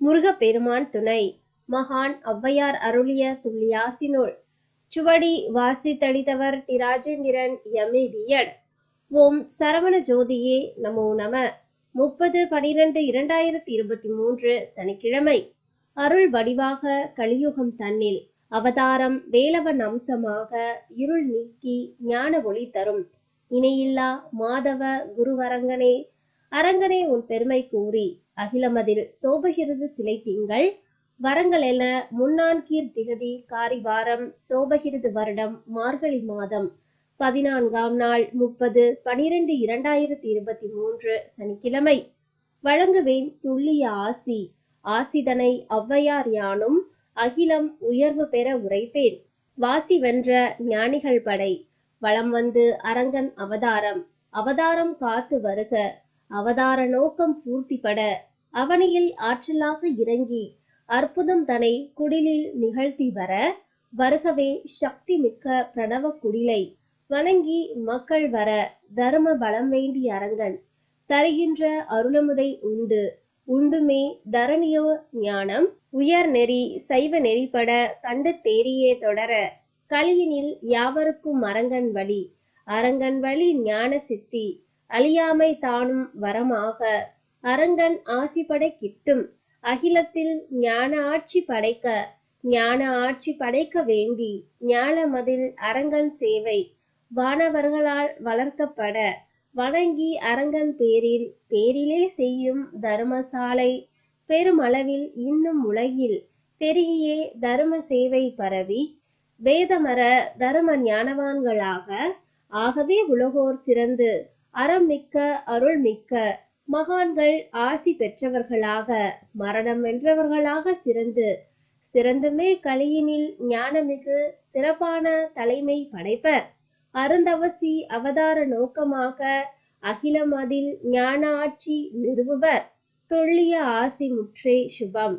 முருகப்பெருமான் துணை. மகான் ஔவையார் அருளிய துள்ளியாசி நூல் சுவடி வாசித்தளித்தவர் டி ராஜேந்திரன் எம்ஏபிஎட் ஓம் சரவண ஜோதியே நமோ நம. முப்பது பனிரெண்டு இரண்டாயிரத்தி இருபத்தி மூன்று சனிக்கிழமை. அருள் வடிவாக கலியுகம் தன்னில். அவதாரம் வேலவன் அம்சமாக இருள் நீக்கி ஞான ஒளி தரும். இணையில்லா மாதவ குருவரங்கனே அரங்கனே உன் பெருமை கூறி அகிலமதில் சோபகிருது சிலை திங்கள். வரங்கள் என முன்னான்கீர் திகதி காரிவாரம் சோபகிருது வருடம் மார்கழி மாதம் பதினான்காம் நாள் முப்பது பனிரெண்டு இரண்டாயிரத்தி இருபத்தி மூன்று சனிக்கிழமை. வழங்குவேன் துல்லிய ஆசி. ஆசிதனை ஔவையார் யானும் அகிலம் உயர்வு பெற உரைப்பேன். வாசி வென்ற ஞானிகள் படை. வளம் வந்து அரங்கன் அவதாரம். அவதாரம் காத்து வருக. அவதார நோக்கம் பூர்த்திப்பட அவனியில் ஆற்றலாக இறங்கி அற்புதம் தனை குடிலில் நிகழ்த்தி வர வருகவே சக்தி மிக்க பிரணவ குடிலை வணங்கி மக்கள் வர தர்ம பலம் வேண்டி அரங்கன். தருகின்ற அருளமுதை உண்டு. உண்டுமே தரணியோ ஞானம். உயர் நெறி சைவ நெறிப்பட கண்டு தேரியே தொடர கலியினில் யாவருக்கும் அரங்கன் வழி. அரங்கன் வழி ஞான சித்தி. அழியாமை தானும் வரமாக. அரங்கன் ஆசிப்படை கிட்டும். அகிலத்தில் ஞான ஆட்சி படைக்க ஞான ஆட்சி படைக்க வேண்டி ஞான மதில் அரங்கன் சேவை. வானவர்களால் வளர்க்கப்பட வணங்கி அரங்கன் பேரில் பேரிலே செய்யும் தர்மசாலை. பெருமளவில் இன்னும் உலகில் பெருகியே தர்ம சேவை பரவி. வேதமர தர்ம ஞானவான்களாக ஆகவே உலகோர் சிறந்து. அறம் மிக்க அருள் மிக்க மகான்கள் ஆசி பெற்றவர்களாக மரணம் வென்றவர்களாக சிறந்து சிறந்துமே கலியினில் ஞானமிகு சிறப்பான தலைமை படைப்பர். அருந்தவசி அவதார நோக்கமாக அகிலம் அதில் ஞான ஆட்சி நிறுவுவர். தொல்லிய ஆசி முற்றே சுபம்.